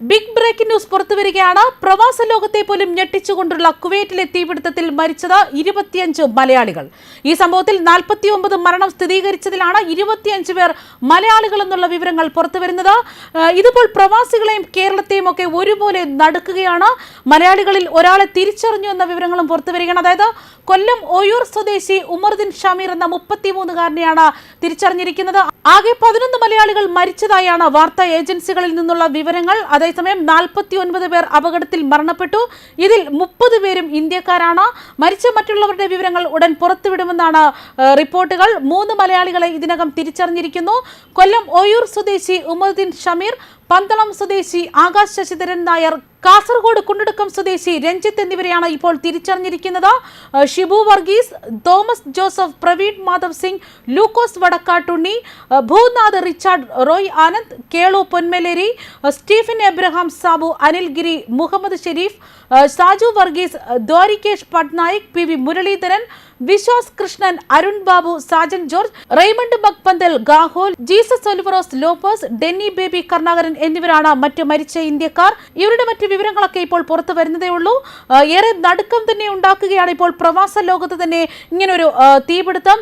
Big break news പുറത്തുവരികയാണ്. പ്രവാസ ലോകത്തെ പോലും ഞെട്ടിച്ചുകൊണ്ടുള്ള കുവൈറ്റിലെ തീപിടുത്തത്തിൽ മരിച്ചത് ഇരുപത്തിയഞ്ച് മലയാളികൾ. ഈ സംഭവത്തിൽ നാൽപ്പത്തിയൊമ്പത് മരണം സ്ഥിരീകരിച്ചതിലാണ് ഇരുപത്തിയഞ്ച് പേർ മലയാളികൾ എന്നുള്ള വിവരങ്ങൾ പുറത്തുവരുന്നത്. വരുന്നത് ഇതിപ്പോൾ പ്രവാസികളെയും കേരളത്തെയും ഒക്കെ ഒരുപോലെ നടക്കുകയാണ്. മലയാളികളിൽ ഒരാളെ തിരിച്ചറിഞ്ഞു എന്ന വിവരങ്ങളും പുറത്തുവരികയാണ്. അതായത് കൊല്ലം ഒയൂർ സ്വദേശി ഉമർദിൻ ഷമീർ എന്ന മുപ്പത്തിമൂന്നുകാരനെയാണ് തിരിച്ചറിഞ്ഞിരിക്കുന്നത്. ആകെ പതിനൊന്ന് മലയാളികൾ മരിച്ചതായാണ് വാർത്താ ഏജൻസികളിൽ നിന്നുള്ള വിവരങ്ങൾ. അതേസമയം നാൽപ്പത്തി ഒൻപത് പേർ അപകടത്തിൽ മരണപ്പെട്ടു. ഇതിൽ മുപ്പത് പേരും ഇന്ത്യക്കാരാണ്. മരിച്ച മറ്റുള്ളവരുടെ വിവരങ്ങൾ ഉടൻ പുറത്തുവിടുമെന്നാണ് റിപ്പോർട്ടുകൾ. മൂന്ന് മലയാളികളെ ഇതിനകം തിരിച്ചറിഞ്ഞിരിക്കുന്നു. കൊല്ലം ഒയൂർ സ്വദേശി ഉമർദിൻ ഷമീർ പന്തളം സ്വദേശി ആകാശ് ശശിധരൻ നായർ കാസർഗോഡ് കുണ്ടടുക്കം സ്വദേശി രഞ്ജിത്ത് എന്നിവരെയാണ് ഇപ്പോൾ തിരിച്ചറിഞ്ഞിരിക്കുന്നത്. Shibu Varghese Thomas Joseph Praveen Madhav Singh Lukose Vadakkattunni Bhunath Richard Roy Anand Kelu Ponmaleri Stephen Abraham Sabu Anil Giri Muhammad Sharif Saju Varghese Dwarikesh Patnaik P V Muraleedharan Vishwas Krishnan Arun Babu Sajan George Raymond Bakpanthal Gahol Jesus Oliveros Lopez Denny Baby Karnakaran എന്നിവരാണ് മറ്റ് മരിച്ച ഇന്ത്യക്കാർ. ഇവരുടെ മറ്റ് വിവരങ്ങളൊക്കെ ഇപ്പോൾ പുറത്തു വരുന്നതേ ഉള്ളൂ. ഏറെ നടുക്കം തന്നെ ഉണ്ടാക്കുകയാണ് ഇപ്പോൾ പ്രവാസ ലോകത്ത് തന്നെ ഇങ്ങനൊരു തീപിടുത്തം.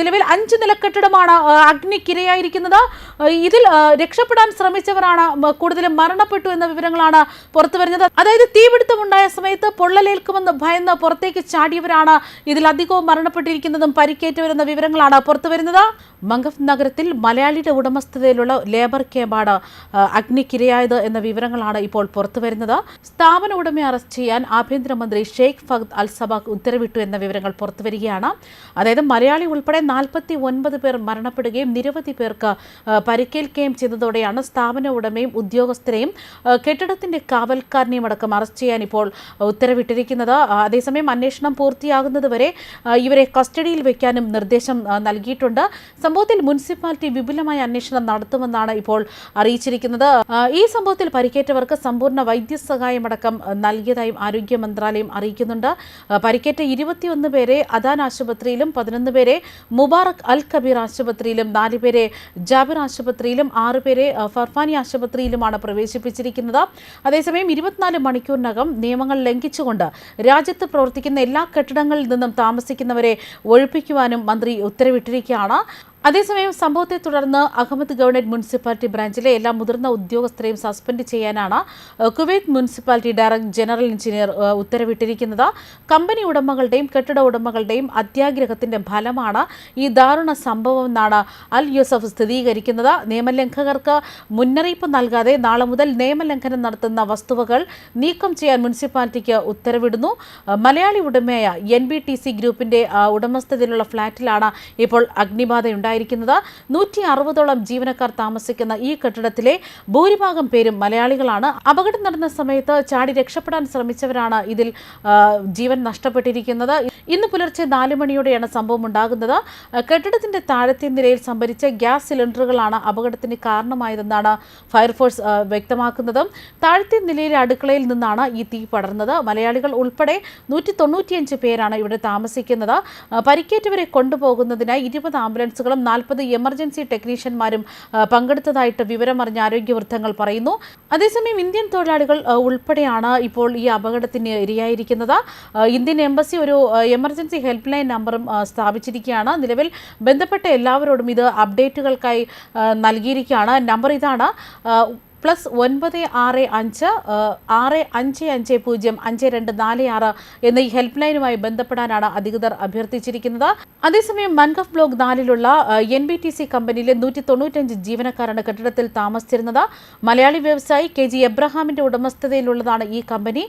നിലവിൽ അഞ്ച് നില കെട്ടിടമാണ് അഗ്നിക്കിരയായിരിക്കുന്നത്. ഇതിൽ രക്ഷപ്പെടാൻ ശ്രമിച്ചവരാണ് കൂടുതലും മരണപ്പെട്ടു എന്ന വിവരങ്ങളാണ് പുറത്തു വരുന്നത്. അതായത് തീപിടുത്തം ഉണ്ടായ സമയത്ത് പൊള്ളലേൽക്കുമെന്ന് ഭയന്ന് പുറത്തേക്ക് ചാടിയവരാണ് ഇതിൽ അധികവും മരണപ്പെട്ടിരിക്കുന്നതും പരിക്കേറ്റവരെന്ന വിവരങ്ങളാണ് പുറത്തുവരുന്നത്. മംഗഫ് നഗരത്തിൽ മലയാളിയുടെ ഉടമസ്ഥതയിലുള്ള ലേബർ ക്യാമ്പാണ് അഗ്നിക്കിരയായത് എന്ന വിവരങ്ങളാണ് ഇപ്പോൾ പുറത്തുവരുന്നത്. സ്ഥാപന ഉടമയെ അറസ്റ്റ് ചെയ്യാൻ ആഭ്യന്തരമന്ത്രി ഷെയ്ഖ് ഫഹദ് അൽ സബാഖ് ഉത്തരവിട്ടു എന്ന വിവരങ്ങൾ പുറത്തുവരികയാണ്. അതായത് മലയാളി ഉൾപ്പെടെ നാൽപ്പത്തി ഒൻപത് പേർ മരണപ്പെടുകയും നിരവധി പേർക്ക് പരിക്കേൽക്കുകയും ചെയ്തതോടെയാണ് സ്ഥാപന ഉടമയും ഉദ്യോഗസ്ഥരെയും കെട്ടിടത്തിന്റെ കാവൽക്കാരനെയും അടക്കം അറസ്റ്റ് ചെയ്യാൻ ഇപ്പോൾ ഉത്തരവിട്ടിരിക്കുന്നത്. ആ, അതേസമയം അന്വേഷണം പൂർത്തിയാകുന്നതുവരെ വരെ ഇവരെ കസ്റ്റഡിയിൽ വയ്ക്കാനും നിർദ്ദേശം നൽകിയിട്ടുണ്ട്. സംഭവത്തിൽ മുനിസിപ്പാലിറ്റി വിപുലമായ അന്വേഷണം നടത്തുമെന്നാണ് ഇപ്പോൾ അറിയിച്ചിരിക്കുന്നത്. ഈ സംഭവത്തിൽ പരിക്കേറ്റവർക്ക് സമ്പൂർണ വൈദ്യസഹായമടക്കം നൽകിയതായും ആരോഗ്യ മന്ത്രാലയം അറിയിക്കുന്നുണ്ട്. പരിക്കേറ്റ ഇരുപത്തിയൊന്ന് പേരെ അദാൻ ആശുപത്രിയിലും പതിനൊന്ന് പേരെ മുബാറക് അൽ കബീർ ആശുപത്രിയിലും നാല് പേരെ ജാബിർ ആശുപത്രിയിലും ആറ് പേരെ ഫർഫാനി ആശുപത്രിയിലുമാണ് പ്രവേശിപ്പിച്ചിരിക്കുന്നത്. അതേസമയം ഇരുപത്തിനാല് മണിക്കൂറിനകം നിയമങ്ങൾ ലംഘിച്ചുകൊണ്ട് രാജ്യത്ത് പ്രവർത്തിക്കുന്ന എല്ലാ കെട്ടിടങ്ങളിൽ നിന്നും താമസിക്കുന്നവരെ ഒഴിപ്പിക്കുവാനും മന്ത്രി ഉത്തരവിട്ടിരിക്കുകയാണ്. അതേസമയം സംഭവത്തെ തുടർന്ന് അഹമ്മദ് ഗവൺമെന്റ് മുനിസിപ്പാലിറ്റി ബ്രാഞ്ചിലെ എല്ലാ മുതിർന്ന ഉദ്യോഗസ്ഥരെയും സസ്പെൻഡ് ചെയ്യാനാണ് Kuwait municipality director general engineer ഉത്തരവിട്ടിരിക്കുന്നത്. Company ഉടമകളുടെയും കെട്ടിട ഉടമകളുടെയും അത്യാഗ്രഹത്തിന്റെ ഫലമാണ് ഈ ദാരുണ സംഭവം എന്നാണ് അൽ യൂസഫ് സ്ഥിരീകരിക്കുന്നത്. നിയമലംഘകർക്ക് മുന്നറിയിപ്പ് നൽകാതെ നാളെ മുതൽ നിയമലംഘനം നടത്തുന്ന വസ്തുവകൾ നീക്കം ചെയ്യാൻ മുനിസിപ്പാലിറ്റിക്ക് ഉത്തരവിടുന്നു. മലയാളി ഉടമയായ എൻ ബി ടി സി ഗ്രൂപ്പിന്റെ ഉടമസ്ഥതയിലുള്ള ഫ്ളാറ്റിലാണ് ഇപ്പോൾ അഗ്നിബാധയുണ്ടായിരിക്കുന്നത് നൂറ്റി അറുപതോളം ജീവനക്കാർ താമസിക്കുന്ന ഈ കെട്ടിടത്തിലെ ഭൂരിഭാഗം പേരും മലയാളികളാണ്. അപകടം നടന്ന സമയത്ത് ചാടി രക്ഷപ്പെടാൻ ശ്രമിച്ചവരാണ് ഇതിൽ ജീവൻ നഷ്ടപ്പെട്ടിരിക്കുന്നത്. ഇന്ന് പുലർച്ചെ നാല് മണിയോടെയാണ് സംഭവം ഉണ്ടാകുന്നത്. കെട്ടിടത്തിന്റെ താഴത്തെ നിലയിൽ സംഭരിച്ച ഗ്യാസ് സിലിണ്ടറുകളാണ് അപകടത്തിന് കാരണമായതെന്നാണ് ഫയർഫോഴ്സ് വ്യക്തമാക്കുന്നതും. താഴത്തെ നിലയിലെ അടുക്കളയിൽ നിന്നാണ് ഈ തീ പടർന്നത്. മലയാളികൾ ഉൾപ്പെടെ നൂറ്റി തൊണ്ണൂറ്റിയഞ്ച് പേരാണ് ഇവിടെ താമസിക്കുന്നത്. പരിക്കേറ്റവരെ കൊണ്ടുപോകുന്നതിനായി ഇരുപത് ആംബുലൻസുകളും നാൽപ്പത് എമർജൻസി ടെക്നീഷ്യന്മാരും പങ്കെടുത്തതായിട്ട് വിവരമറിഞ്ഞ ആരോഗ്യ വൃത്തങ്ങൾ പറയുന്നു. അതേസമയം ഇന്ത്യൻ തൊഴിലാളികൾ ഉൾപ്പെടെയാണ് ഇപ്പോൾ ഈ അപകടത്തിന് ഇരയായിരിക്കുന്നത്. ഇന്ത്യൻ എംബസി ഒരു എമർജൻസി ഹെൽപ്പ് ലൈൻ നമ്പറും സ്ഥാപിച്ചിരിക്കുകയാണ്. നിലവിൽ ബന്ധപ്പെട്ട എല്ലാവരോടും ഇത് അപ്ഡേറ്റുകൾക്കായി നൽകിയിരിക്കുകയാണ്. നമ്പർ ഇതാണ് പ്ലസ് ഒൻപത് ആറ് അഞ്ച് ആറ് അഞ്ച് അഞ്ച് പൂജ്യം അഞ്ച് രണ്ട് നാല് ആറ് എന്ന ഈ ഹെൽപ്പ് ലൈനുമായി ബന്ധപ്പെടാനാണ് അധികൃതർ അഭ്യർത്ഥിച്ചിരിക്കുന്നത്. അതേസമയം മൻഗഫ് ബ്ലോക്ക് നാലിലുള്ള എൻ ബി ടി സി കമ്പനിയിലെ നൂറ്റി തൊണ്ണൂറ്റഞ്ച് ജീവനക്കാരാണ് കെട്ടിടത്തിൽ താമസിച്ചിരുന്നത്. മലയാളി വ്യവസായി കെ ജി എബ്രഹാമിന്റെ ഉടമസ്ഥതയിലുള്ളതാണ് ഈ കമ്പനി.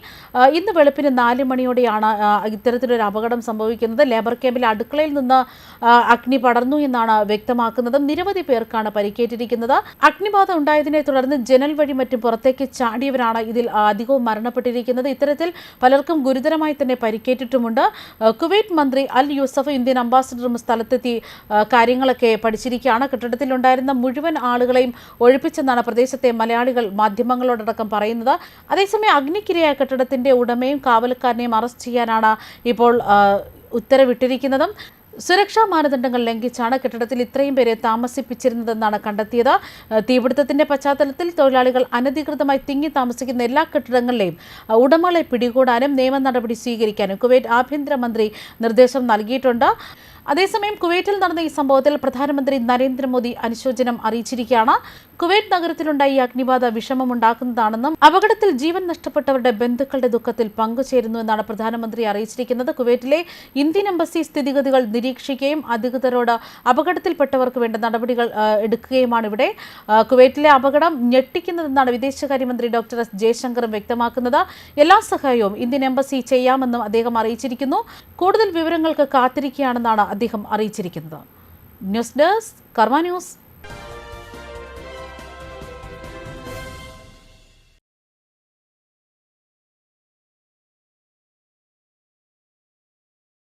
ഇന്ന് വെളുപ്പിന് നാല് മണിയോടെയാണ് ഇത്തരത്തിലൊരു അപകടം സംഭവിക്കുന്നത്. ലേബർ ക്യാമ്പിലെ അടുക്കളയിൽ നിന്ന് അഗ്നി പടർന്നു എന്നാണ് വ്യക്തമാക്കുന്നത്. നിരവധി പേർക്കാണ് പരിക്കേറ്റിരിക്കുന്നത്. അഗ്നിബാധ ഉണ്ടായതിനെ തുടർന്ന് ജനൽ വഴി മറ്റും പുറത്തേക്ക് ചാടിയവരാണ് ഇതിൽ അധികവും മരണപ്പെട്ടിരിക്കുന്നത്. ഇത്തരത്തിൽ പലർക്കും ഗുരുതരമായി തന്നെ പരിക്കേറ്റിട്ടുമുണ്ട്. കുവൈറ്റ് മന്ത്രി അൽ യൂസഫ് ഇന്ത്യൻ അംബാസഡറും സ്ഥലത്തെത്തി കാര്യങ്ങളൊക്കെ പഠിച്ചിരിക്കുകയാണ്. കെട്ടിടത്തിലുണ്ടായിരുന്ന മുഴുവൻ ആളുകളെയും ഒഴിപ്പിച്ചെന്നാണ് പ്രദേശത്തെ മലയാളികൾ മാധ്യമങ്ങളോടടക്കം പറയുന്നത്. അതേസമയം അഗ്നിക്കിരയായ കെട്ടിടത്തിന്റെ ഉടമയും കാവൽക്കാരനെയും അറസ്റ്റ് ചെയ്യാനാണ് ഇപ്പോൾ ഉത്തരവിട്ടിരിക്കുന്നതും. സുരക്ഷാ മാനദണ്ഡങ്ങൾ ലംഘിച്ചാണ് കെട്ടിടത്തിൽ ഇത്രയും പേരെ താമസിപ്പിച്ചിരുന്നതെന്നാണ് കണ്ടെത്തിയത്. തീപിടുത്തത്തിന്റെ പശ്ചാത്തലത്തിൽ തൊഴിലാളികൾ അനധികൃതമായി തിങ്ങി താമസിക്കുന്ന എല്ലാ കെട്ടിടങ്ങളിലെയും ഉടമകളെ പിടികൂടാനും നിയമ നടപടി സ്വീകരിക്കാനും കുവൈറ്റ് ആഭ്യന്തരമന്ത്രി നിർദ്ദേശം നൽകിയിട്ടുണ്ട്. അതേസമയം കുവൈറ്റിൽ നടന്ന ഈ സംഭവത്തിൽ പ്രധാനമന്ത്രി നരേന്ദ്രമോദി അനുശോചനം അറിയിച്ചിരിക്കുകയാണ്. കുവൈറ്റ് നഗരത്തിലുണ്ടായ അഗ്നിബാധ വിഷമമുണ്ടാക്കുന്നതാണെന്നും അപകടത്തിൽ ജീവൻ നഷ്ടപ്പെട്ടവരുടെ ബന്ധുക്കളുടെ ദുഃഖത്തിൽ പങ്കുചേരുന്നുവെന്നാണ് പ്രധാനമന്ത്രി അറിയിച്ചിരിക്കുന്നത്. കുവൈറ്റിലെ ഇന്ത്യൻ എംബസി സ്ഥിതിഗതികൾ നിരീക്ഷിക്കുകയും അധികൃതരോട് അപകടത്തിൽപ്പെട്ടവർക്ക് വേണ്ട നടപടികൾ എടുക്കുകയുമാണ് ഇവിടെ. കുവൈറ്റിലെ അപകടം ഞെട്ടിക്കുന്നതെന്നാണ് വിദേശകാര്യമന്ത്രി ഡോക്ടർ എസ് ജയശങ്കറും വ്യക്തമാക്കുന്നത്. എല്ലാ സഹായവും ഇന്ത്യൻ എംബസി ചെയ്യാമെന്നും അദ്ദേഹം അറിയിച്ചിരിക്കുന്നു. കൂടുതൽ വിവരങ്ങൾക്ക് കാത്തിരിക്കുകയാണെന്നാണ് അദ്ദേഹം അറിയിച്ചിരിക്കുന്നത്. ന്യൂസ് ഡെസ്ക് കർമ്മ ന്യൂസ്